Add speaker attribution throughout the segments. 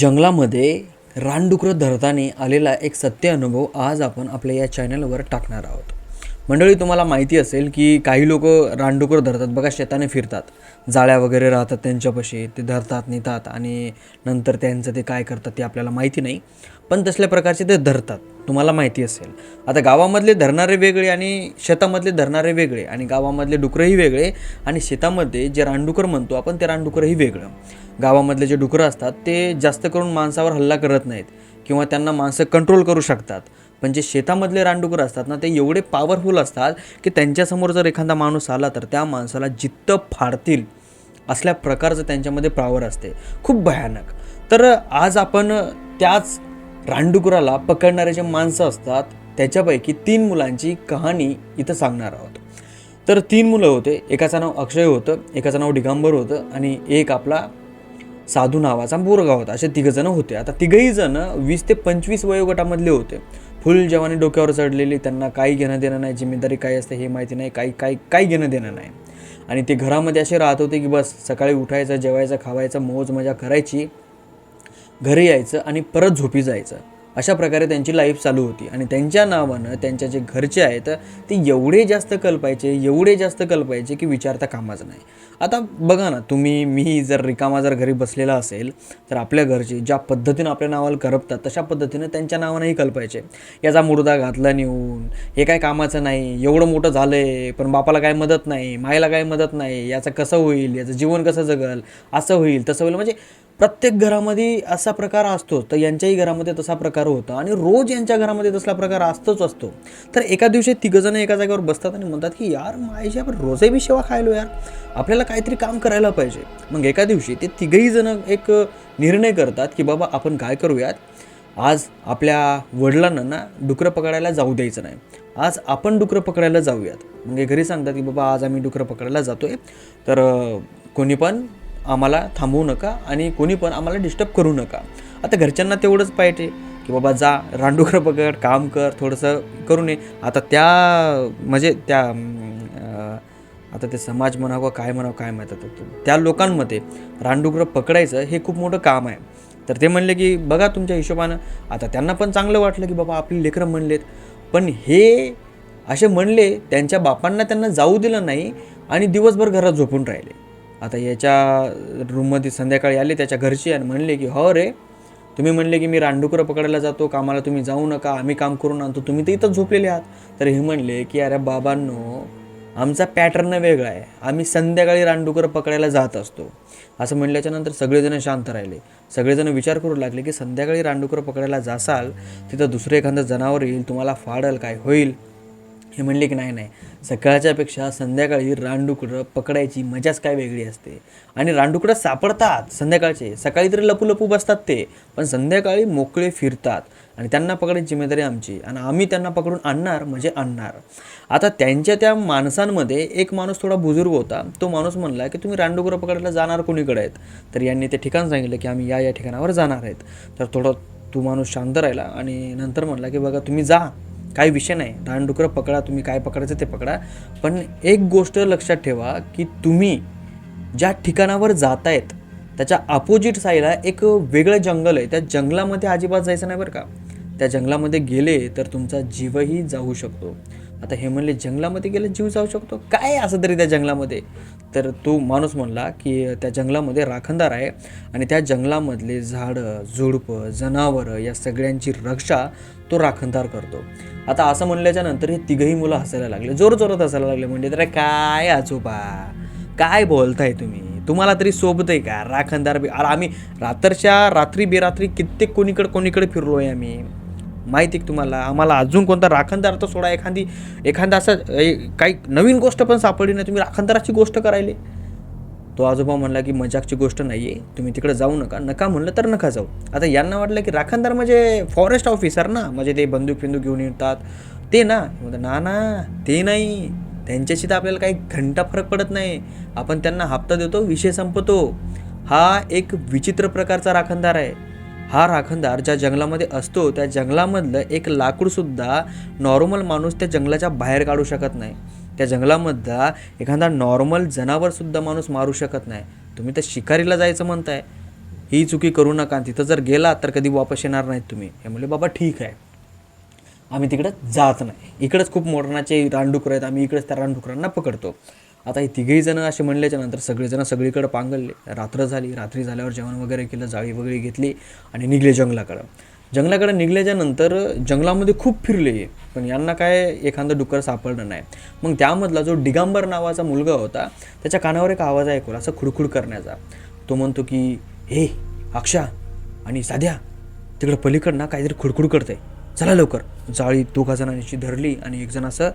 Speaker 1: जंगलामध्ये रानडुकरं धरताना आलेला एक सत्य अनुभव आज आपण आपल्या या चॅनलवर टाकणार आहोत. मंडळी तुम्हाला माहिती असेल की काही लोक रानडुकरं धरतात. बघा शेताने फिरतात. जाळ्या वगैरे राहतात त्यांच्यापाशी. ते धरतात नेतात आणि नंतर त्यांचं ते काय करतात ते आपल्याला माहिती नाही. पण तसल्या प्रकारचे ते धरतात. तुम्हाला माहिती असेल. आता गावामधले धरणारे वेगळे आणि शेतामधले धरणारे वेगळे आणि गावामधले डुकरंही वेगळे आणि शेतामध्ये जे रानडुकर म्हणतो आपण ते रानडुकरही वेगळं. गावामधले जे डुकरं असतात ते जास्त करून माणसावर हल्ला करत नाहीत किंवा त्यांना माणसं कंट्रोल करू शकतात. पण जे शेतामधले रानडुकर असतात ना ते एवढे पॉवरफुल असतात की त्यांच्यासमोर जर एखादा माणूस आला तर त्या माणसाला जित्त फाडतील असल्या प्रकारचं त्यांच्यामध्ये पावर असते. खूप भयानक. तर आज आपण त्याच रानडुकराला पकडणारे जे माणसं असतात त्याच्यापैकी तीन मुलांची कहाणी इथं सांगणार आहोत. तर तीन मुलं होते. एकाचं नाव अक्षय होतं एकाचं नाव डिगांबर होतं आणि एक आपला साधू नावाचा बोरगा होता. असे तिघजणं होते. आता तिघही जणं वीस ते पंचवीस वयोगटामधले होते. फुल जवानी डोक्यावर चढलेली त्यांना काही घेणं देणं नाही जिम्मेदारी काय असते हे माहिती नाही काही काही काही घेणं देणं नाही. आणि ते घरामध्ये असे राहत होते की बस सकाळी उठायचं जेवायचं खावायचं मौज मजा करायची. घरी यायचं आणि परत झोपी जायचं. अशा प्रकारे त्यांची लाईफ चालू होती. आणि त्यांच्या नावानं त्यांच्या जे घरचे आहेत ते एवढे जास्त कल्पायचे एवढे जास्त कल्पायचे की विचारता कामाचं नाही. आता बघा ना तुम्ही मी जर रिकामा जर घरी बसलेला असेल तर आपल्या घरचे ज्या पद्धतीनं आपल्या नावाला करपतात तशा पद्धतीनं त्यांच्या नावानंही कल्पायचे. याचा मुर्दा घातला नेऊन हे काय कामाचं नाही एवढं मोठं झालं आहे पण बापाला काय मदत नाही मायला काय मदत नाही याचं कसं होईल याचं जीवन कसं जगल असं होईल तसं होईल. म्हणजे प्रत्येक घरामध्ये असा प्रकार असतो तर यांच्याही घरामध्ये तसा प्रकार होता. आणि रोज यांच्या घरामध्ये तसला प्रकार असतोच असतो. तर एका दिवशी तिघंजण एका जागेवर बसतात आणि म्हणतात की यार माझी आपण रोजही बी शेवा खायलो यार. आपल्याला काहीतरी काम करायला पाहिजे. मग एका दिवशी ते तिघही जण एक निर्णय करतात की बाबा आपण काय करूयात? आज आपल्या वडिलांना ना डुकरं पकडायला जाऊ द्यायचं नाही. आज आपण डुकरं पकडायला जाऊयात. मग हे घरी सांगतात की बाबा आज आम्ही डुकरं पकडायला जातोय. तर कोणी पण आम्हाला थांबवू नका आणि कोणी पण आम्हाला डिस्टर्ब करू नका. आता घरच्यांना तेवढंच पाहिजे की बाबा जा रानडुकरं पकड काम कर थोडंसं करू नये. आता त्या म्हणजे त्या आता ते समाज म्हणावं काय म्हणावं काय माहीत आता. त्या लोकांमध्ये रानडुकरं पकडायचं हे खूप मोठं काम आहे. तर ते म्हणले की बघा तुमच्या हिशोबानं. आता त्यांना पण चांगलं वाटलं की बाबा आपली लेकरं म्हणलेत. पण हे असे म्हणले त्यांच्या बापांना त्यांना जाऊ दिलं नाही आणि दिवसभर घरात झोपून राहिले. आता याच्या रूममध्ये संध्याकाळी आले त्याच्या घरचे आणि म्हणले की हो रे तुम्ही म्हणले की मी रानडुकरं पकडायला जातो कामाला तुम्ही जाऊ नका आम्ही काम करून आणतो तुम्ही तर इथंच झोपलेले आहात. तर हे म्हणले की अरे बाबांनो आमचा पॅटर्न वेगळा आहे. आम्ही संध्याकाळी रानडुकरं पकडायला जात असतो. असं म्हणल्याच्या नंतर सगळेजण शांत राहिले. सगळेजण विचार करू लागले की संध्याकाळी रानडुकरं पकडायला जासाल तिथं दुसरं एखादं जनावर येईल तुम्हाला फाडल काय होईल? हे म्हणले की नाही नाही. सकाळच्यापेक्षा संध्याकाळी रानडुकडं पकडायची मजाच काय वेगळी असते. आणि रानडुकडं सापडतात संध्याकाळचे. सकाळी तरी लपू लपू बसतात ते पण संध्याकाळी मोकळे फिरतात. आणि त्यांना पकडायची जिम्मेदारी आमची. आणि आम्ही त्यांना पकडून आणणार म्हणजे आणणार. आता त्यांच्या त्या माणसांमध्ये एक माणूस थोडा बुजुर्ग होता. तो माणूस म्हणला की तुम्ही रानडुकरं पकडायला जाणार कोणीकडे आहेत? तर यांनी ते ठिकाण सांगितलं की आम्ही या या ठिकाणावर जाणार आहेत. तर थोडं तो माणूस शांत राहिला आणि नंतर म्हणला की बघा तुम्ही जा. काही विषय नाही. रानडुकरं पकडा तुम्ही काय पकडायचं ते पकडा. पण एक गोष्ट लक्षात ठेवा की तुम्ही ज्या ठिकाणावर जातायत त्याच्या अपोजिट साईडला एक वेगळं जंगल आहे. त्या जंगलामध्ये अजिबात जायचं नाही बरं का. त्या जंगलामध्ये गेले तर तुमचा जीवही जाऊ शकतो. आता हे म्हणले जंगलामध्ये गेले जीव जाऊ शकतो? काय असं तरी त्या जंगलामध्ये? तर तो माणूस म्हणला की त्या जंगलामध्ये राखणदार आहे आणि त्या जंगलामधले झाडं झुडपं जनावरं या सगळ्यांची रक्षा तो राखणदार करतो. आता असं म्हणल्याच्या नंतर हे तिघही मुलं हसायला लागले. जोर जोरात हसायला लागले म्हणजे तर काय आजोबा? काय बोलताय तुम्ही? तुम्हाला तरी सोबत आहे का? राखणदार बी अरे आम्ही रात्रच्या रात्री बेरात्री कित्येक कोणीकडे कोणीकडे फिरलो आहे आम्ही. माहिती आहे तुम्हाला? आम्हाला अजून कोणता राखणदार तर सोडा. एखादी एखादा असं ए, काही नवीन गोष्ट पण सापडली नाही. तुम्ही राखणदाराची गोष्ट करायली. तो आजोबा म्हणला की मजाकची गोष्ट नाही आहे तुम्ही तिकडे जाऊ नका. नका म्हणलं तर नका जाऊ. आता यांना वाटलं की राखणदार म्हणजे फॉरेस्ट ऑफिसर ना म्हणजे ते बंदूक फिंदूक घेऊन येतात. ते ना ना ना ते नाही. त्यांच्याशी तर आपल्याला काही घंटा फरक पडत नाही. आपण त्यांना हप्ता देतो विषय संपतो. हा एक विचित्र प्रकारचा राखणदार आहे. हा राखणदार ज्या जंगलामध्ये असतो त्या जंगलामधलं एक लाकूडसुद्धा नॉर्मल माणूस त्या जंगलाच्या बाहेर काढू शकत नाही. त्या जंगलामधला एखादा नॉर्मल जनावरसुद्धा माणूस मारू शकत नाही. तुम्ही तर शिकारीला जायचं म्हणताय. ही चुकी करू नका तिथं जर गेला तर कधी वापस येणार नाहीत तुम्ही. हे म्हणले बाबा ठीक आहे. आम्ही तिकडं जात नाही. इकडंच खूप मोडणाचे रानडुकर आहेत. आम्ही इकडेच त्या रानडुकरांना पकडतो. आता हे तिघेही जणं असे म्हणल्याच्या नंतर सगळेजण सगळीकडे पांगलले. रात्र झाली. रात्री झाल्यावर जेवण वगैरे केलं जाळी वगैरे घेतली आणि निघले जंगलाकडं. जंगलाकडे निघल्याच्यानंतर जंगलामध्ये खूप फिरले हे. पण यांना काय एखादं डुक्कर सापडलं नाही. मग त्यामधला जो डिगांबर नावाचा मुलगा होता त्याच्या कानावर एक आवाज ऐकला असा खुडखुड करण्याचा. तो म्हणतो की हे अक्षा आणि साध्या तिकडं पलीकडनं काहीतरी खुडखुड करते चला लवकर. जाळी दोघा जणांची धरली आणि एक जण असं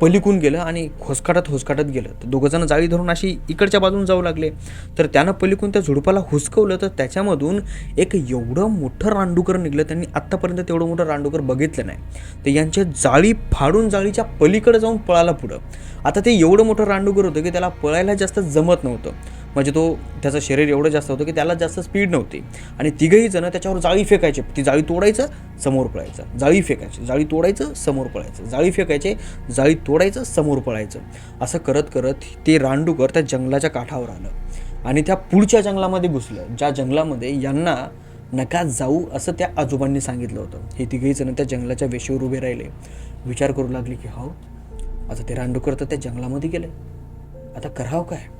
Speaker 1: पलीकून गेलं आणि होसकाटत होसकाटत गेलं. तर दोघंजणं जाळी धरून अशी इकडच्या बाजून जाऊ लागले. तर त्यानं पलीकून त्या झुडपाला हुसकवलं तर त्याच्यामधून एक एवढं मोठं रांडूकर निघलं त्यांनी आत्तापर्यंत तेवढं मोठं रांडूकर बघितलं नाही. तर यांच्या जाळी फाडून जाळीच्या पलीकडे जाऊन पळाला पुढं. आता ते एवढं मोठं रांडूकर होतं की त्याला पळायला जास्त जमत नव्हतं. म्हणजे तो त्याचं शरीर एवढं जास्त होतं की त्याला जास्त स्पीड नव्हती. आणि तिघही जणं त्याच्यावर जाळी फेकायचे. ती जाळी तोडायचं समोर पळायचं. जाळी फेकायची. जाळी तोडायचं समोर पळायचं. जाळी फेकायचे जाळी तोडायचं समोर पळायचं. असं करत करत ते रानडुकर त्या जंगलाच्या काठावर आलं. आणि त्या पुढच्या जंगलामध्ये घुसलं. ज्या जंगलामध्ये यांना नका जाऊ असं त्या आजोबांनी सांगितलं होतं. हे तिघही जण त्या जंगलाच्या वेशीवर उभे राहिले. विचार करू लागले की हो आता ते रानडुकर तर त्या जंगलामध्ये गेले. आता करावं काय?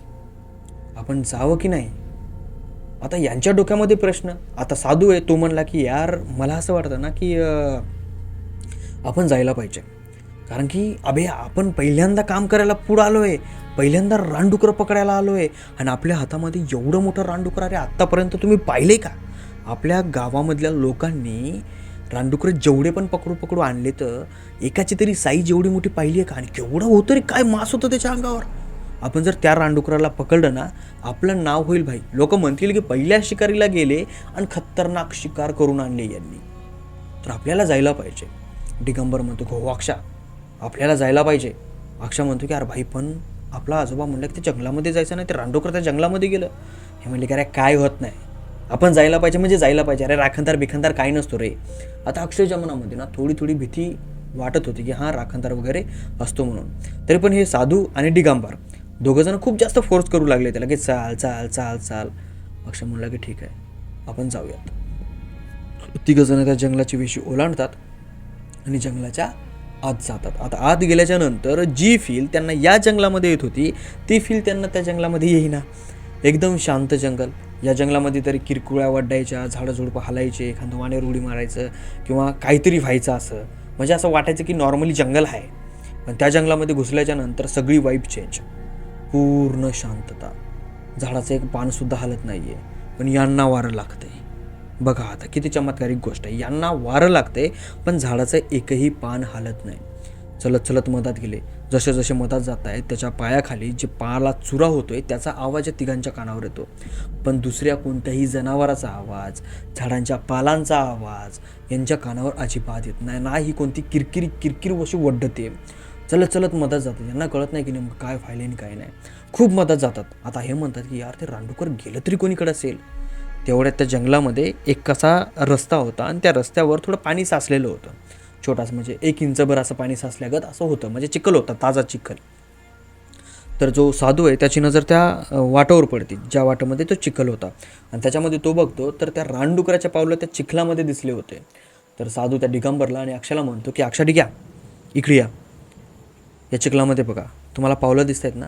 Speaker 1: आपण जावं की नाही? आता यांच्या डोक्यामध्ये प्रश्न. आता साधू आहे तो म्हणला की यार मला असं वाटतं ना की आपण जायला पाहिजे. कारण की अभे आपण पहिल्यांदा काम करायला पुढं आलो आहे पहिल्यांदा रानडुकरं पकडायला आलो आहे आणि आपल्या हातामध्ये एवढं मोठं रानडुकर अरे आत्तापर्यंत तुम्ही पाहिले का? आपल्या गावामधल्या लोकांनी रानडुकरं जेवढे पण पकडू पकडू आणले तर एकाची तरी साईज एवढी मोठी पाहिली आहे का? आणि केवढं होतं रे काय मास होतं त्याच्या अंगावर? आपण जर त्या रानडुकराला पकडलं ना आपलं नाव होईल भाई. लोक म्हणतील की पहिल्या शिकारीला गेले आणि खतरनाक शिकार करून आणले यांनी. तर आपल्याला जायला पाहिजे. दिगंबर म्हणतो हो अक्षा आपल्याला जायला पाहिजे. अक्षा म्हणतो की अरे भाई पण आपला आजोबा म्हणलं की ते जंगलामध्ये जायचं नाही ते रानडुकर त्या जंगलामध्ये गेलं. हे म्हणले की अरे काय होत नाही. आपण जायला पाहिजे म्हणजे जायला पाहिजे. अरे राखणदार बिखनदार काय नसतो रे. आता अक्षय जमनामध्ये ना थोडी थोडी भीती वाटत होती की हां राखणदार वगैरे असतो म्हणून. तरी पण हे साधू आणि दिगंबर दोघंजणं खूप जास्त फोर्स करू लागले त्याला की चाल चाल चाल चाल. अक्षय म्हणला की ठीक आहे आपण जाऊयात. तिघंजणं त्या जंगलाची वेशी ओलांडतात आणि जंगलाच्या आत जातात. आता आत गेल्याच्यानंतर जी फील त्यांना या जंगलामध्ये येत होती ती फील त्यांना त्या जंगलामध्ये येईना. एकदम शांत जंगल. या जंगलामध्ये तरी किरकुळ्या वड्डायच्या झाडंझुडपं हलायचे एखादं वाण्यावर उडी मारायचं किंवा काहीतरी व्हायचं असं. म्हणजे असं वाटायचं की नॉर्मली जंगल आहे. पण त्या जंगलामध्ये घुसल्याच्या नंतर सगळी वाईब चेंज पूर्ण शांतता. झाडाचं एक पानसुद्धा हलत नाही आहे पण यांना वारं लागते बघा आता किती चमत्कारिक गोष्ट आहे. यांना वारं लागते पण झाडाचं एकही पान हालत नाही. चलत चलत मधात गेले. जसे जसे मधात जात आहेत त्याच्या पायाखाली जे पायाला चुरा होतोय त्याचा आवाज या तिघांच्या कानावर येतो. पण दुसऱ्या कोणत्याही जनावराचा आवाज झाडांच्या पालांचा आवाज यांच्या कानावर अजिबात येत नाही. ना ही कोणती किरकिरी किरकिर अशी वड्डते चलत चलत मधात जातात यांना कळत नाही की नेमकं काय फायले आणि काय नाही. खूप मधात जातात. आता हे म्हणतात की यार ते रांडूकर गेलं तरी कोणीकडे असेल? तेवढ्यात त्या जंगलामध्ये एक कसा रस्ता होता आणि त्या रस्त्यावर थोडं पाणी साचलेलं होतं. छोटासा म्हणजे एक इंचभर असं पाणी साचल्यागत असं होतं. म्हणजे चिखल होता ताजा चिखल. तर जो साधू आहे त्याची नजर त्या वाटावर पडते. ज्या वाटामध्ये तो चिखल होता. आणि त्याच्यामध्ये तो बघतो तर त्या रानडुकराच्या पावलं त्या चिखलामध्ये दिसले होते. तर साधू त्या डिगंबरला आणि अक्षाला म्हणतो की अक्षा डिग्या इकडे या. या चिखलामध्ये बघा तुम्हाला पावलं दिसत आहेत ना?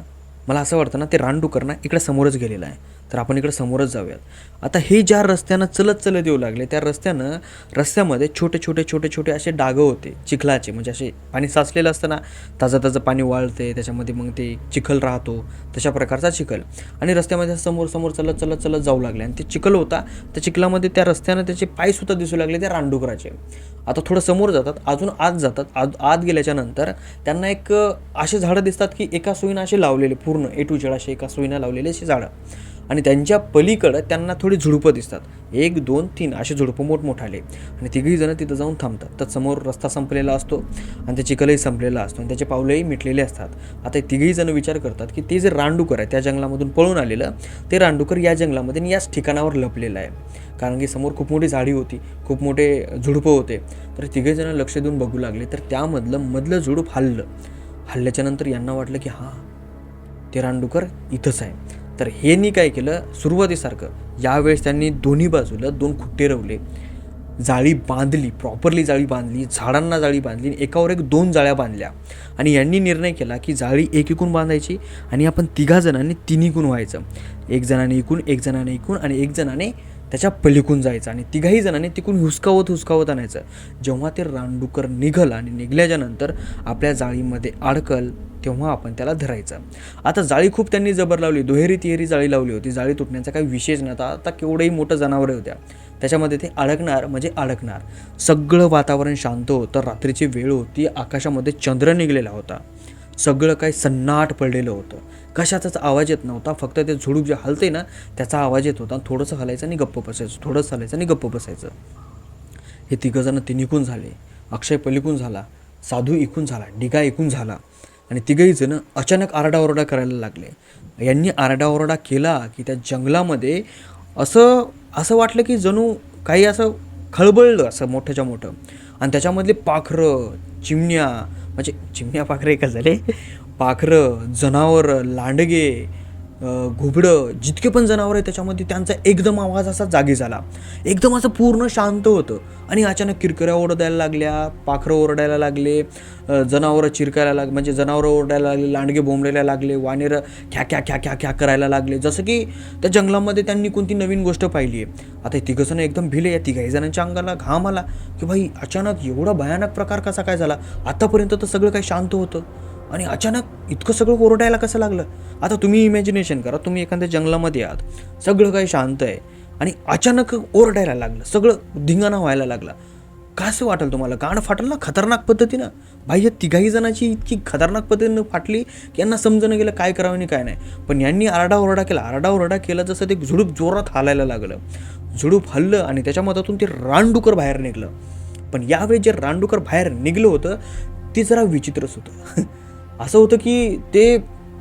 Speaker 1: मला असं वाटतं ना ते रानडुकर ना इकडे समोरच गेलेलं आहे. तर आपण इकडं समोरच जाऊयात. आता हे ज्या रस्त्यानं चलत चलत येऊ लागले त्या रस्त्यानं रस्त्यामध्ये छोटे छोटे छोटे छोटे असे डागं होते चिखलाचे. म्हणजे असे पाणी साचलेलं असतं ना ताजं ताजं पाणी वाळते त्याच्यामध्ये मग ते चिखल राहतो तशा प्रकारचा चिखल. आणि रस्त्यामध्ये समोर समोर चलत चलत चलत जाऊ लागले. आणि ते चिखल होता त्या चिखलामध्ये त्या रस्त्यानं त्याचे पायसुद्धा दिसू लागले त्या रानडुकराचे. आता थोडं समोर जातात अजून आत जातात आत आत गेल्याच्यानंतर त्यांना एक असे झाडं दिसतात की एका सोयीनं असे लावलेले पूर्ण ए टू जेड असे एका सोयीनं लावलेले असे झाडं. आणि त्यांच्या पलीकडं त्यांना थोडी झुडपं दिसतात. एक दोन तीन असे झुडपं मोठमोठाले. आणि तिघही जणं तिथं जाऊन थांबतात. तर समोर रस्ता संपलेला असतो आणि त्या चिखलही संपलेला असतो आणि त्याचे पावलंही मिटलेले असतात. आता तिघही जणं विचार करतात की ते जे रानडुकर आहे त्या जंगलामधून पळून आलेलं ते रानडुकर या जंगलामध्ये आणि याच ठिकाणावर लपलेलं आहे. कारण की समोर खूप मोठी झाडी होती खूप मोठे झुडपं होते. तर तिघेजणं लक्ष देऊन बघू लागले. तर त्यामधलं मधलं झुडूप हल्लं. हल्ल्याच्यानंतर यांना वाटलं की हां ते रानडुकर इथंच आहे. तर हेनी काय केलं? सुरुवातीसारखं. यावेळेस त्यांनी दोन्ही बाजूला दोन खुट्टे रवले. जाळी बांधली प्रॉपरली जाळी बांधली झाडांना जाळी बांधली एकावर एक दोन जाळ्या बांधल्या. आणि यांनी निर्णय केला की जाळी एक एकूण बांधायची आणि आपण तिघा जणांनी तिन्हीकून व्हायचं. एक जणाने एकूण एक जणाने एकूण आणि एक जणाने त्याच्या पलीकून जायचं आणि तिघाही जणांनी तिकून हुसकावत हुसकावत आणायचं. जेव्हा ते रानडुकर निघल आणि निघल्याच्या नंतर आपल्या जाळीमध्ये अडकल तेव्हा आपण त्याला धरायचं. आता जाळी खूप त्यांनी जबर लावली. दुहेरी तिहेरी जाळी लावली होती. जाळी तुटण्याचा काही विशेष नव्हता आता केवढंही मोठं जनावरं होत्या. त्याच्यामध्ये ते अडकणार म्हणजे अडकणार. सगळं वातावरण शांत होतं. रात्रीची वेळ होती. आकाशामध्ये चंद्र निघलेला होता. सगळं काही सन्नाट पडलेलं होतं. कशाचाच आवाज येत नव्हता. फक्त ते झुडूप जे हलते ना त्याचा आवाज येत होता. थोडंसं हलायचं आणि गप्प बसायचं. थोडंसं हलायचं आणि गप्प बसायचं. हे तिघंजणं निघून झाले. अक्षय पलिकून झाला. साधू इकून झाला. डिगा इकून झाला. आणि तिघही जण अचानक आरडाओरडा करायला लागले. यांनी आरडाओरडा केला की त्या जंगलामध्ये असं असं वाटलं की जणू काही असं खळबळलं असं मोठ्याच्या मोठं. आणि त्याच्यामधले पाखरं चिमण्या म्हणजे चिमण्या पाखरं एकच झाले? पाखरं जनावरं लांडगे घुबडं जितके पण जनावर आहे त्याच्यामध्ये त्यांचा एकदम आवाज असा जागी झाला. एकदम असं पूर्ण शांत होतं. आणि अचानक किरकिऱ्या ओरडायला लागल्या पाखरं ओरडायला लागले जनावरं चिरकायला लाग म्हणजे जनावरं ओरडायला लागले लांडगे बोंबलायला लागले वानेरं ख्या ख्या ख्या ख्या ख्या करायला लागले. जसं की त्या जंगलामध्ये त्यांनी कोणती नवीन गोष्ट पाहिली आहे. आता हे तिघंजणं एकदम भिले या तिघाही जणांच्या अंगाला घाम आला की भाई अचानक एवढा भयानक प्रकार कसा काय झाला? आतापर्यंत तर सगळं काही शांत होतं. आणि अचानक इतकं सगळं ओरडायला कसं लागलं? आता तुम्ही इमॅजिनेशन करा तुम्ही एखाद्या जंगलामध्ये आहात सगळं काही शांत आहे आणि अचानक ओरडायला लागलं सगळं धिंगाणा व्हायला लागला. कसं वाटेल तुम्हाला? गाणं फाटलं ना? खतरनाक पद्धतीनं भाई या तिघाही जणांची इतकी खतरनाक पद्धतीनं फाटली की यांना समजणं गेलं काय करावं आणि काय नाही. पण यांनी आरडाओरडा केला. आरडाओरडा केला जसं ते झुडूप जोरात हालायला लागलं. झुडूप हल्लं आणि त्याच्या मधातून ते रानडुकर बाहेर निघलं. पण यावेळी जे रानडुकर बाहेर निघलं होतं ते जरा विचित्रच होतं. असं होतं की ते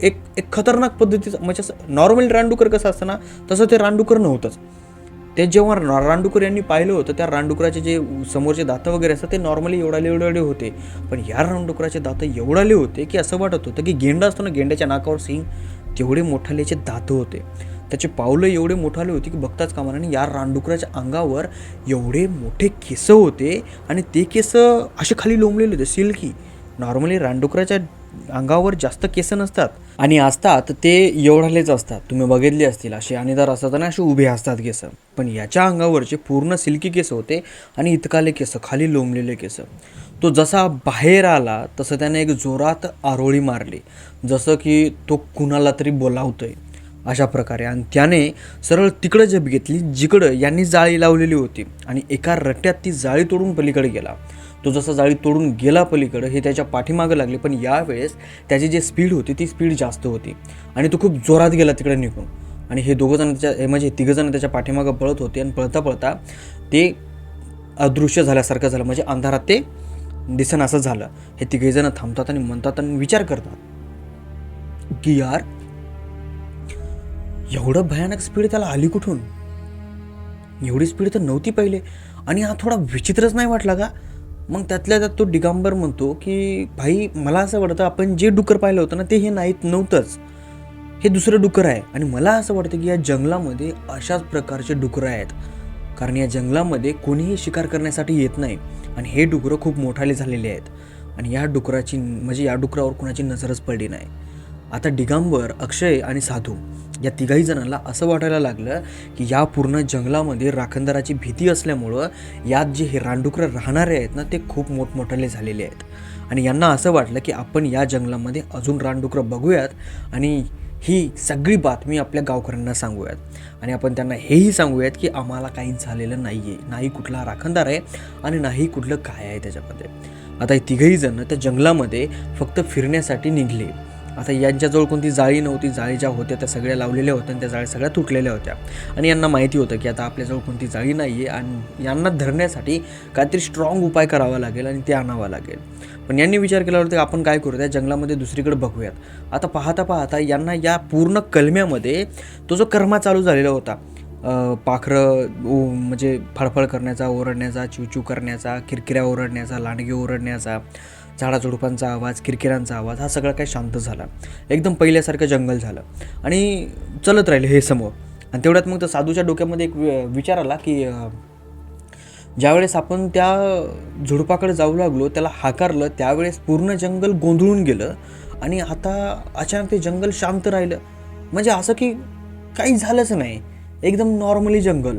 Speaker 1: एक एक खतरनाक पद्धतीचं म्हणजे असं नॉर्मल रानडुकर कसं असतं ना तसं ते रानडुकर नव्हतंच. ते जेव्हा रानडुकर यांनी पाहिलं होतं त्या रानडुकराचे जे समोरचे दातं वगैरे असतात ते नॉर्मली एवढाले एवढाले होते. पण ह्या रानडुकराचे दातं एवढाले होते की असं वाटत होतं की गेंडा असतो ना गेंड्याच्या नाकावर सिंग तेवढे मोठाल्याचे दातं होते. त्याचे पावलं एवढे मोठाले होते की बघताच कामा आणि या रानडुकराच्या अंगावर एवढे मोठे केस होते आणि ते केस असे खाली लोंबलेले होते सिल्की. नॉर्मली रानडुकराच्या अंगावर जास्त केस नसतात. आणि असतात ते एवढालेच असतात. तुम्ही बघितले असतील असे आणीदार असतात आणि असे उभे असतात केस. पण याच्या अंगावरचे पूर्ण सिल्की केस होते आणि इतकाले केस खाली लोंबलेले केस. तो जसा बाहेर आला तसं त्याने एक जोरात आरोळी मारली. जसं की तो कुणाला तरी बोलावतोय. अशा प्रकारे. आणि त्याने सरळ तिकडं झप घेतली जिकडं यांनी जाळी लावलेली होती. आणि एका रट्ट्यात ती जाळी तोडून पलीकडे गेला. तो जसा जाळी तोडून गेला पलीकडं हे त्याच्या पाठीमागं लागले. पण यावेळेस त्याची जी स्पीड होती ती स्पीड जास्त होती. आणि तो खूप जोरात गेला तिकडे निघून. आणि हे दोघं जण त्याच्या म्हणजे तिघंजण त्याच्या पाठीमागं पळत होते आणि पळता पळता ते अदृश्य झाल्यासारखं झालं. म्हणजे अंधारात ते दिसन असं झालं. हे तिघेजणं थांबतात आणि म्हणतात आणि विचार करतात की यार एवढं भयानक स्पीड त्याला आली कुठून? एवढी स्पीड तर नव्हती पहिले. आणि हा थोडा विचित्रच नाही वाटला का? मग त्यातल्या त्यात तो दिगंबर म्हणतो की भाई मला असं वाटतं आपण जे डुकर पाहिलं होतं ना ते हे नाहीत नव्हतंच. हे दुसरं डुकर आहे. आणि मला असं वाटतं की या जंगलामध्ये अशाच प्रकारचे डुकरं आहेत. कारण या जंगलामध्ये कोणीही शिकार करण्यासाठी येत नाही. आणि हे डुकरं खूप मोठाले झालेले आहेत. आणि या डुकराची म्हणजे या डुकरावर कोणाची नजरच पडली नाही. आता डिगांबर अक्षय आणि साधू या तिघाही जणांना असं वाटायला लागलं की या पूर्ण जंगलामध्ये राखणदाराची भीती असल्यामुळं यात जे हे रानडुकरं राहणारे आहेत ना ते खूप मोठमोठाले झालेले आहेत. आणि यांना असं वाटलं की आपण या जंगलामध्ये अजून रानडुकरं बघूयात आणि ही सगळी बातमी आपल्या गावकऱ्यांना सांगूयात. आणि आपण त्यांना हेही सांगूयात की आम्हाला काही झालेलं नाही आहे नाही कुठला राखणदार आहे आणि नाही कुठलं काय आहे त्याच्यामध्ये. आता हे तिघही जण त्या जंगलामध्ये फक्त फिरण्यासाठी निघले. आता यांच्याजवळ कोणती जाळी नव्हती जाळी ज्या होत्या त्या सगळ्या लावलेल्या होत्या आणि त्या जाळी सगळ्या तुटलेल्या होत्या. आणि यांना माहिती होतं की आता आपल्याजवळ कोणती जाळी नाही आहे आणि यांना धरण्यासाठी काहीतरी स्ट्रॉंग उपाय करावा लागेल आणि ते आणावा लागेल. पण यांनी विचार केला होता की आपण काय करू त्या जंगलामध्ये दुसरीकडे बघूयात. आता पाहता पाहता यांना या पूर्ण कलम्यामध्ये तो जो कर्मा चालू झालेला होता पाखरं म्हणजे फळफळ करण्याचा ओरडण्याचा चिवचिव करण्याचा किरकिऱ्या ओरडण्याचा लांडगे ओरडण्याचा झाडाझुडपांचा आवाज किरकिरांचा आवाज हा सगळा काही शांत झाला. एकदम पहिल्यासारखं जंगल झालं. आणि चलत राहिले हे समोर. आणि तेवढ्यात मग तर साधूच्या डोक्यामध्ये एक वि- विचार आला की ज्यावेळेस आपण त्या झुडपाकडे जाऊ लागलो त्याला हाकारलं त्यावेळेस पूर्ण जंगल गोंधळून गेलं आणि आता अचानक ते जंगल शांत राहिलं. म्हणजे असं की काही झालंच नाही. एकदम नॉर्मली जंगल.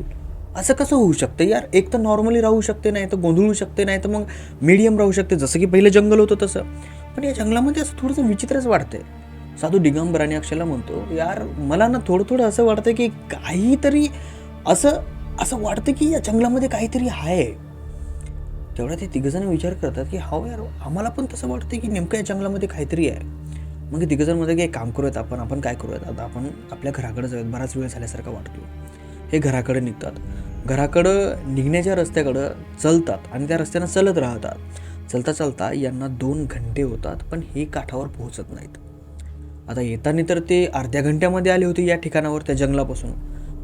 Speaker 1: असं कसं होऊ शकतं? यार एक तर नॉर्मली राहू शकते नाही तर गोंधळू शकते नाही तर मग मीडियम राहू शकते. जसं की पहिलं जंगल होतं तसं. पण या जंगलामध्ये असं थोडंसं विचित्रच वाटतंय. साधू दिगंबर आणि अक्षयला म्हणतो यार मला ना थोडं थोडं असं वाटतं की काहीतरी असं असं वाटतं की या जंगलामध्ये काहीतरी आहे. तेवढा ते तिघजण विचार करतात की हो यार आम्हाला पण तसं वाटतं की नेमकं या जंगलामध्ये काहीतरी आहे. मग तिघजण म्हणतात की काम करूयात आपण आपण काय करूयात? आता आपण आपल्या घराकडे जाऊयात बराच वेळ झाल्यासारखा वाटतो हे घराकडे निघतात. घराकडं निघण्याच्या रस्त्याकडं चलतात आणि त्या रस्त्यानं चलत राहतात. चलता चलता यांना दोन घंटे होतात पण हे काठावर पोहोचत नाहीत. आता येताना तर ते अर्ध्या घंट्यामध्ये आले होते या ठिकाणावर त्या जंगलापासून.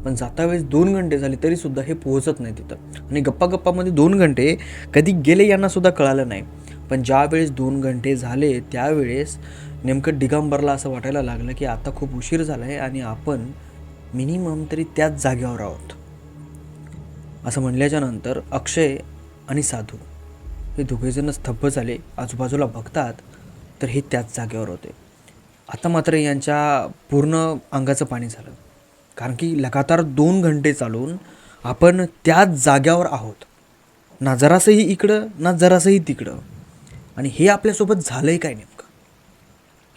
Speaker 1: पण जाता वेळेस दोन घंटे झाले तरीसुद्धा हे पोहोचत नाही तिथं आणि गप्पा गप्पामध्ये दोन घंटे कधी गेले यांनासुद्धा कळालं नाही. पण ज्या वेळेस दोन घंटे झाले त्यावेळेस नेमकं दिगंबरला असं वाटायला लागलं की आता खूप उशीर झाला आहे आणि आपण मिनिमम तरी त्याच जागेवर आहोत. असं म्हणल्याच्या नंतर अक्षय आणि साधू हे दोघेजण स्तब्ध झाले. आजूबाजूला बघतात तर हे त्याच जागेवर होते. आता मात्र यांच्या पूर्ण अंगाचं पाणी झालं. कारण की लगातार दोन घंटे चालून आपण त्याच जाग्यावर आहोत. ना जरासंही इकडं ना जरासंही तिकडं. आणि हे आपल्यासोबत झालं आहे काय नेमकं?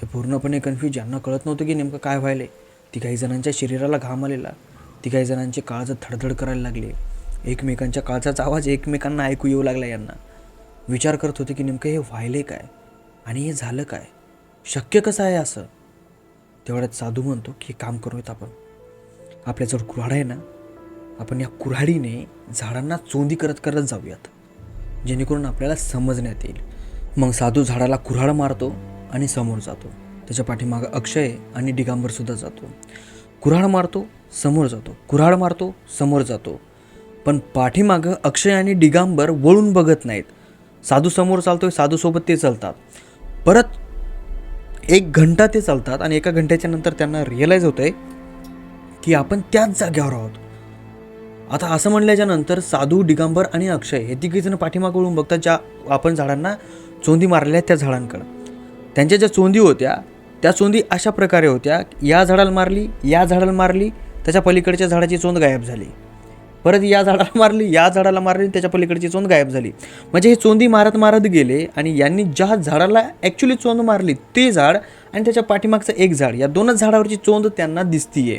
Speaker 1: हे पूर्णपणे कन्फ्यूज यांना कळत नव्हतं की नेमकं काय व्हायलं ती काही जणांच्या शरीराला घाम आलेला ती काही जणांचे काळजात धडधड करायला लागले. एकमेकांच्या काळजाचा आवाज एकमेकांना ऐकू येऊ लागला यांना. विचार करत होते की नेमकं हे व्हायले काय? आणि हे झालं काय? शक्य कसं आहे असं? तेवढ्यात साधू म्हणतो की हे काम करूयात आपण. आपल्याजवळ कुऱ्हाड आहे ना आपण या कुऱ्हाडीने झाडांना चोंदी करत करत जाऊयात. जेणेकरून आपल्याला समजण्यात येईल. मग साधू झाडाला कुऱ्हाड मारतो आणि समोर जातो. त्याच्या पाठीमागं अक्षय आणि डिगांबरसुद्धा जातो. कुऱ्हाड मारतो समोर जातो. कुऱ्हाड मारतो समोर जातो. पण पाठीमागं अक्षय आणि डिगांबर वळून बघत नाहीत. साधू समोर चालतोय साधूसोबत ते चालतात. परत एक घंटा ते चालतात आणि एका घंट्याच्या नंतर त्यांना रिअलाईज होतं आहे की आपण त्याच जाग्यावर आहोत. आता असं म्हणल्याच्या नंतर साधू डिगांबर आणि अक्षय हे तिघीजण पाठीमागं वळून बघतात ज्या आपण झाडांना चोंदी मारलेल्या आहेत त्या झाडांकडं. त्यांच्या ज्या चोंदी होत्या त्या चोंदी अशा प्रकारे होत्या या झाडाला मारली या झाडाला मारली त्याच्या पलीकडच्या झाडाची चोंद गायब झाली. परत या झाडाला मारली या झाडाला मारली त्याच्या पलीकडची चोंद गायब झाली. म्हणजे हे चोंदी मारत मारत गेले आणि यांनी ज्या झाडाला ॲक्च्युली चोंद मारली ते झाड आणि त्याच्या पाठीमागचं एक झाड या दोनच झाडावरची चोंद त्यांना दिसतीये.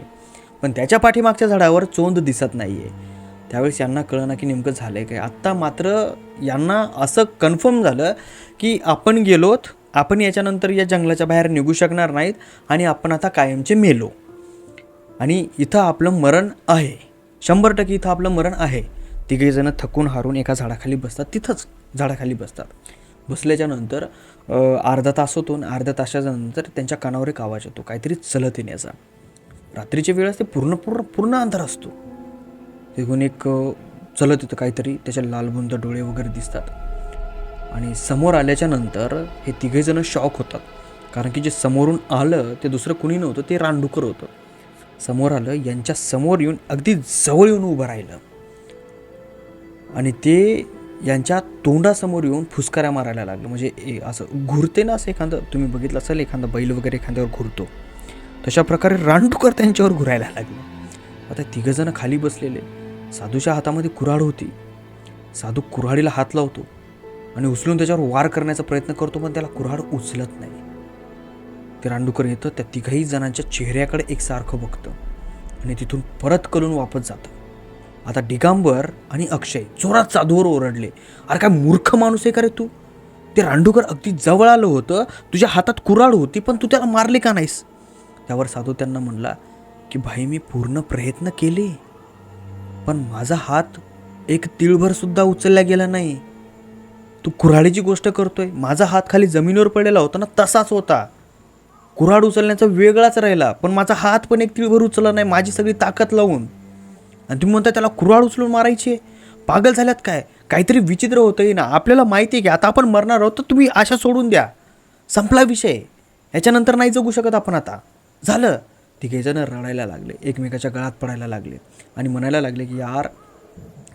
Speaker 1: पण त्याच्या पाठीमागच्या झाडावर चोंद दिसत नाही आहे त्यावेळेस यांना कळणं की नेमकं झालं आहे काय. आत्ता मात्र यांना असं कन्फर्म झालं की आपण गेलोत आपण याच्यानंतर या जंगलाच्या बाहेर निघू शकणार नाहीत आणि आपण आता कायमचे मेलो. आणि इथं आपलं मरण आहे. शंभर टक्के इथं आपलं मरण आहे. तिघेजणं थकून हारून एका झाडाखाली बसतात. तिथंच झाडाखाली बसतात. बसल्याच्या नंतर अर्धा तास होतो आणि अर्ध्या तासाच्या नंतर त्यांच्या कानावर एक आवाज येतो. काहीतरी चलत येण्याचा. रात्रीच्या वेळेस ते पूर्ण पूर्ण पूर्ण अंधार असतो. तिथून एक चलत येतं काहीतरी. त्याच्या लालबुंद डोळे वगैरे दिसतात. आणि समोर आल्याच्यानंतर हे तिघेजणं शॉक होतात. कारण की जे समोरून आलं ते दुसरं कुणी नव्हतं ते रानडुकर होतं. समोर आलं यांच्या समोर येऊन अगदी जवळ येऊन उभं राहिलं. आणि ते यांच्या तोंडासमोर येऊन फुसकाऱ्या मारायला लागलं. म्हणजे ए- असं घुरते ना असं एखादं तुम्ही बघितलं असेल एखादा बैल वगैरे एखाद्यावर घुरतो. तशा प्रकारे रानडुकर त्यांच्यावर घुरायला लागले. आता तिघंजणं खाली बसलेले. साधूच्या हातामध्ये कुऱ्हाड होती. साधू कुऱ्हाडीला हात लावतो. आणि उचलून त्याच्यावर वार करण्याचा प्रयत्न करतो पण त्याला कुऱ्हाड उचलत नाही. ते रांडूकर येतं त्या तिघही जणांच्या चेहऱ्याकडे एकसारखं बघतं आणि तिथून परत कलून वापस जातं. आता डिगांबर आणि अक्षय जोरात साधूवर ओरडले अरे काय मूर्ख माणूस आहे का रे तू? ते रांडूकर अगदी जवळ आलं होतं तुझ्या हातात कुऱ्हाड होती पण तू त्याला मारले का नाहीस? त्यावर साधू त्यांना म्हणला की भाई मी पूर्ण प्रयत्न केले पण माझा हात एक तिळभरसुद्धा उचलला गेला नाही. तू कुऱ्हाडीची गोष्ट करतोय. माझा हात खाली जमिनीवर पडलेला होता ना तसाच होता. कुऱ्हाड उचलण्याचा वेगळाच राहिला पण माझा हात पण एक तिळभर उचलला नाही माझी सगळी ताकद लावून. आणि तुम्ही म्हणता त्याला कुऱ्हाड उचलून मारायची? पागल झाल्यात काय? काहीतरी विचित्र होतंय ना आपल्याला माहिती आहे की आता आपण मरणार आहोत तर तुम्ही आशा सोडून द्या. संपला विषय. याच्यानंतर नाही जगू शकत आपण आता. झालं. तिघेजणं रडायला लागले. एकमेकाच्या गळात पडायला लागले. आणि म्हणायला लागले की यार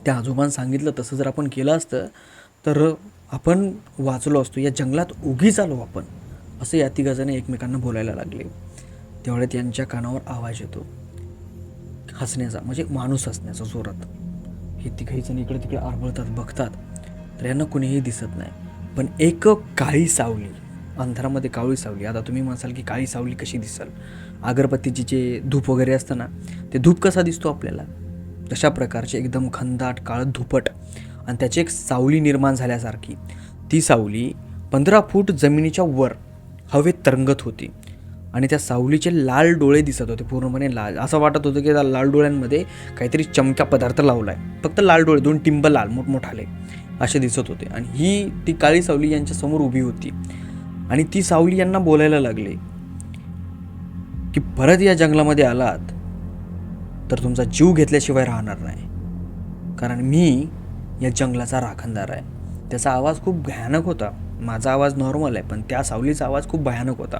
Speaker 1: त्या आजोबांनी सांगितलं तसं जर आपण केलं असतं तर आपण वाचलो असतो या जंगलात उगीच आलो आपण असं या तिघाजणे एकमेकांना बोलायला लागले. तेवढ्यात यांच्या कानावर आवाज येतो. हसण्याचा म्हणजे माणूस हसण्याचा जोरात. हे तिघही जण इकडे तिकडे आरबळतात बघतात तर यांना कुणीही दिसत नाही. पण एक काळी सावली अंधारामध्ये काळी सावली. आता तुम्ही म्हणाल की काळी सावली कशी दिसल? अगरबत्तीची जे धूप वगैरे असतं ना ते धूप कसा दिसतो आपल्याला? तशा प्रकारचे एकदम खंदाट काळं धुपट. आणि त्याची एक सावली निर्माण झाल्यासारखी. ती सावली पंधरा फूट जमिनीच्या वर हवेत तरंगत होती. आणि त्या सावलीचे लाल डोळे दिसत होते. पूर्णपणे लाल असं वाटत होतं की त्या लाल डोळ्यांमध्ये काहीतरी चमक्या पदार्थ लावला आहे फक्त लाल डोळे दोन टिंब लाल मोठमोठाले असे दिसत होते. आणि ही ती काळी सावली यांच्या समोर उभी होती. आणि ती सावली यांना बोलायला लागली की परत या जंगलामध्ये आलात तर तुमचा जीव घेतल्याशिवाय राहणार नाही. कारण मी या जंगलाचा राखणदार आहे. त्याचा आवाज खूप भयानक होता. माझा आवाज नॉर्मल आहे पण त्या सावलीचा आवाज खूप भयानक होता.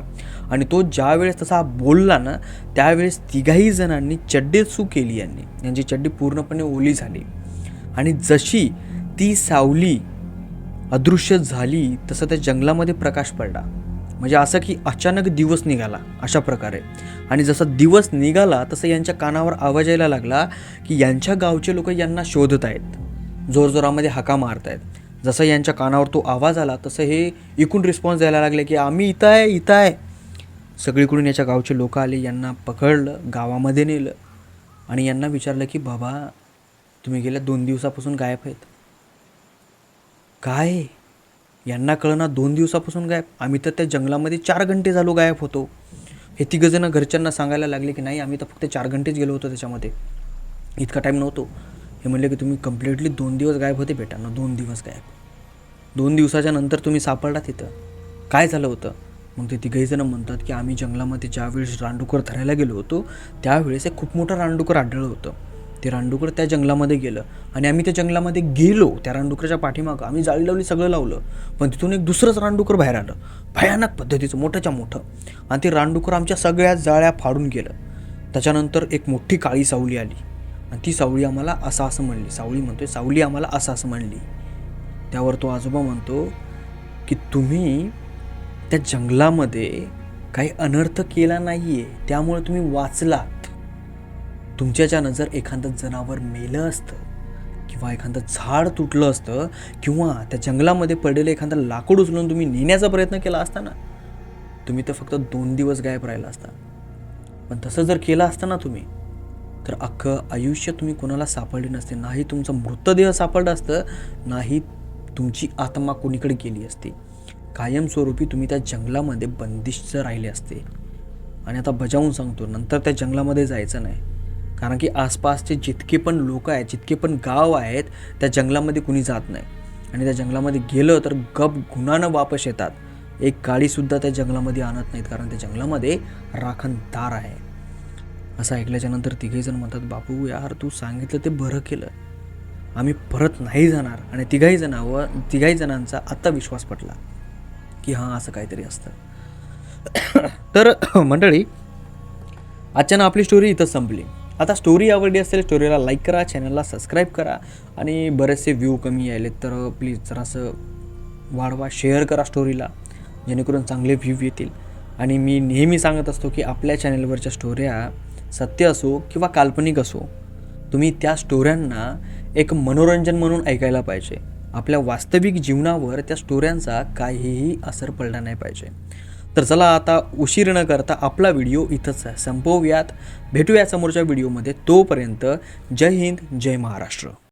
Speaker 1: आणि तो ज्या वेळेस तसा बोलला ना त्यावेळेस तिघाही जणांनी चड्डी सू केली यांनी. यांची चड्डी पूर्णपणे ओली झाली. आणि जशी ती सावली अदृश्य झाली तसं त्या जंगलामध्ये प्रकाश पडला. म्हणजे असं की अचानक दिवस निघाला अशा प्रकारे. आणि जसा दिवस निघाला तसं यांच्या कानावर आवाज यायला लागला की यांच्या गावचे लोक यांना शोधत आहेत. जोरजोरामध्ये हाका मारत आहेत जसं यांच्या कानावर तो आवाज आला तसं हे इकून रिस्पॉन्स द्यायला लागले की आम्ही इथं आहे इथं आहे. सगळीकडून याच्या गावचे लोक आले यांना पकडलं गावामध्ये नेलं. आणि यांना विचारलं की बाबा तुम्ही गेल्या दोन दिवसापासून गायब आहेत. काय? यांना कळना दोन दिवसापासून गायब? आम्ही तर त्या जंगलामध्ये चार घंटे झालो गायब होतो. हे तिघंजणं घरच्यांना सांगायला लागले की नाही आम्ही तर फक्त चार घंटेच गेलो होतो त्याच्यामध्ये. इतका टाईम नव्हतो. हे म्हणले की तुम्ही कम्प्लिटली दोन दिवस गायब होते बेटा. ना दोन दिवस गायब. दोन दिवसाच्या नंतर तुम्ही सापडला तिथं. काय झालं होतं? मग ते तिघही म्हणतात की आम्ही जंगलामध्ये ज्यावेळेस रानडुकर धरायला गेलो होतो त्यावेळेस एक खूप मोठं रानडुकर आढळलं होतं. ते रानडुकर त्या जंगलामध्ये गेलं आणि आम्ही त्या जंगलामध्ये गेलो. त्या रानडुकराच्या पाठीमागं आम्ही जाळी लावली सगळं लावलं. पण तिथून एक दुसरंच रानडुकर बाहेर आलं. भयानक पद्धतीचं मोठ्याच्या मोठं. आणि ते रानडुकर आमच्या सगळ्या जाळ्या फाडून गेलं. त्याच्यानंतर एक मोठी काळी सावली आली. आणि ती सावळी आम्हाला असं असं म्हणली. सावळी म्हणतोय सावली आम्हाला असं असं म्हणली. त्यावर तो आजोबा म्हणतो की तुम्ही त्या जंगलामध्ये काही अनर्थ केला नाही आहे त्यामुळे तुम्ही वाचलात. तुमच्याच्यानं जर एखादं जनावर मेलं असतं किंवा एखादं झाड तुटलं असतं किंवा त्या जंगलामध्ये पडलेलं एखादं लाकूड उचलून तुम्ही नेण्याचा प्रयत्न केला असता ना तुम्ही तर फक्त दोन दिवस गायब राहिला असता. पण तसं जर केलं असतं ना तुम्ही तर अख्खं आयुष्य तुम्ही कोणाला सापडले नसते. नाही तुमचं मृतदेह सापडलं असतं नाही तुमची आत्मा कोणीकडे गेली असते. कायमस्वरूपी तुम्ही त्या जंगलामध्ये बंदिस्त राहिले असते. आणि आता बजावून सांगतो नंतर त्या जंगलामध्ये जायचं नाही. कारण की आसपासचे जितके पण लोक आहेत जितके पण गाव आहेत त्या जंगलामध्ये कुणी जात नाही. आणि त्या जंगलामध्ये गेलं तर गप गुणानं वापस येतात. एक गाडीसुद्धा त्या जंगलामध्ये आणत नाहीत कारण त्या जंगलामध्ये राखणदार आहे. असं ऐकल्याच्या नंतर म्हणतात बापू यार तू सांगितलं ते बरं केलं. आम्ही परत नाही जाणार. आणि तिघाही जणावर तिघाही जणांचा आत्ता विश्वास पटला की हां असं काहीतरी असतं. तर मंडळी अचानक आपली स्टोरी इथं संपली. आता स्टोरी आवडली असेल स्टोरीला लाईक करा चॅनलला सबस्क्राईब करा आणि बरेचसे व्ह्यू कमी यायलेत तर प्लीज जरासं वाढवा शेअर करा स्टोरीला जेणेकरून चांगले व्ह्यू येतील. आणि मी नेहमी सांगत असतो की आपल्या चॅनलवरच्या स्टोऱ्या सत्य असो किंवा काल्पनिक असो तुम्ही त्या स्टोऱ्यांना एक मनोरंजन म्हणून ऐकायला पाहिजे. आपल्या वास्तविक जीवनावर त्या स्टोऱ्यांचा काहीही असर पडला नाही पाहिजे. तर चला आता उशीर न करता आपला व्हिडिओ इथंच संपवूयात. भेटूया समोरच्या व्हिडिओमध्ये. तोपर्यंत जय हिंद जय महाराष्ट्र.